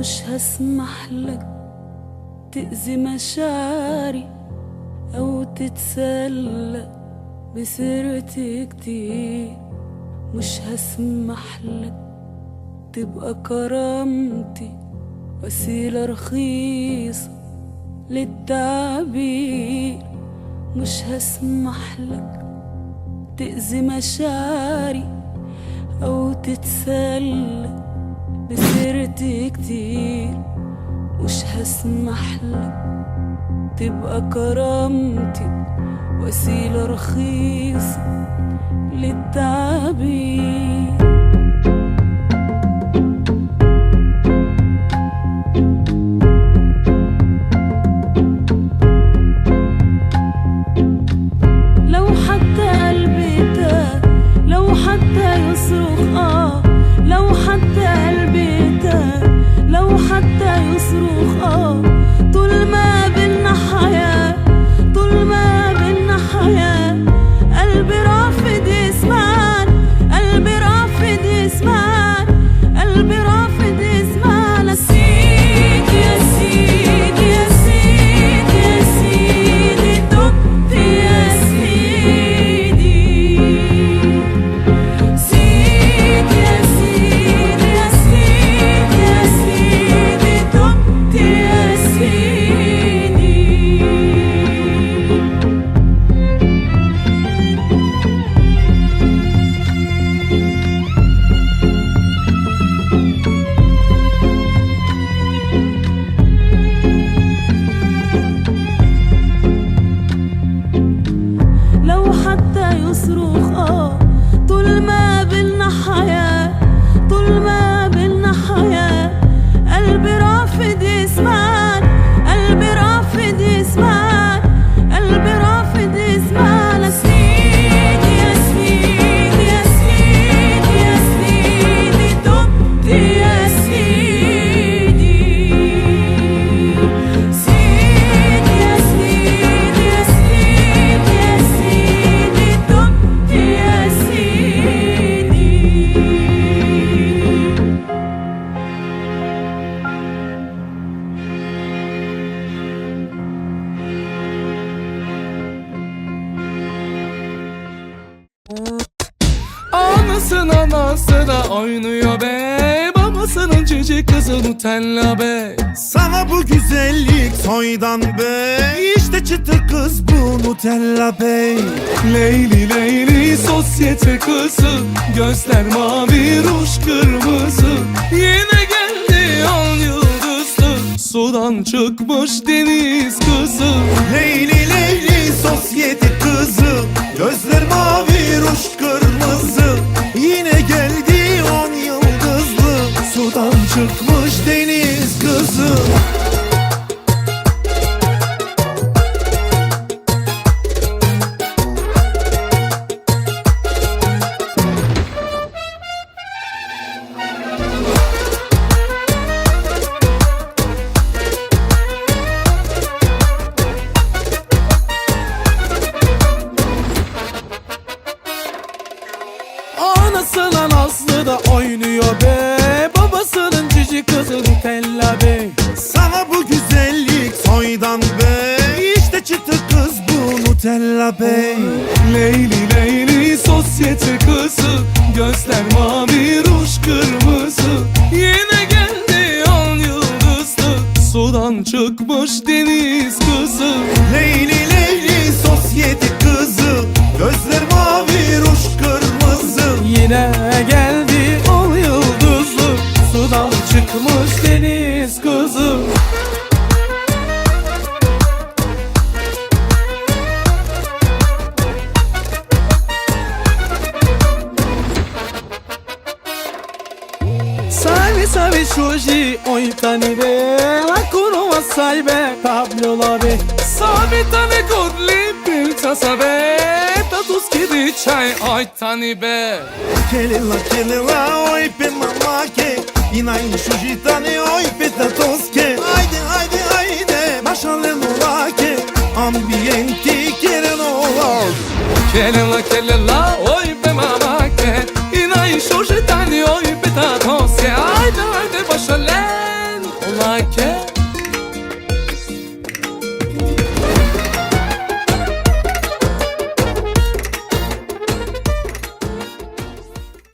مش هسمح لك تأذي مشاعري أو تتسلى بسيرتي كتير. مش هسمح لك تبقى كرامتي وسيلة رخيصة للتعبير. مش هسمح لك تأذي مشاعري أو تتسلى بسيرتي كتير مش هسمح لك تبقى كرامتي وسيلة رخيصة للتعبير. Anası da oynuyor be. Babasının cici kızı Nutella be. Sana bu güzellik soydan be. İşte çıtır kız bu Nutella Bey Leyli Leyli sosyete kızı. Gözler mavi ruj kırmızı. Yine geldi on yıldızlı Sudan çıkmış deniz kızı. Leyli Leyli Anasının Aslı da oynuyor be. Babasının cici kızı Nutella be. Sana bu güzellik soydan be. İşte çıtır kız bu Nutella Bey Leyli Leyli sosyete kızı. Gözler mavi ruj kırmızı. Yine geldi on yıldızlı. Sudan çıkmış deniz kızı. Leyli Leyli sosyete çıkmış deniz kızı. Salve, salve, Shoji, oi, tani be La kuru assai be, Pablo la be. Salve, tane godli, pilçasa be. Tatus kidi çay, oi, tani be. Kelila kelila oj pe Inain shujitani oj pita toske. Ajde, ajde, ajde Mašale mulake Ambijenti kjeren olar Kelela, kelela oj pe mamake Inain shujitani oj pita toske. Ajde, ajde, mašalen mulake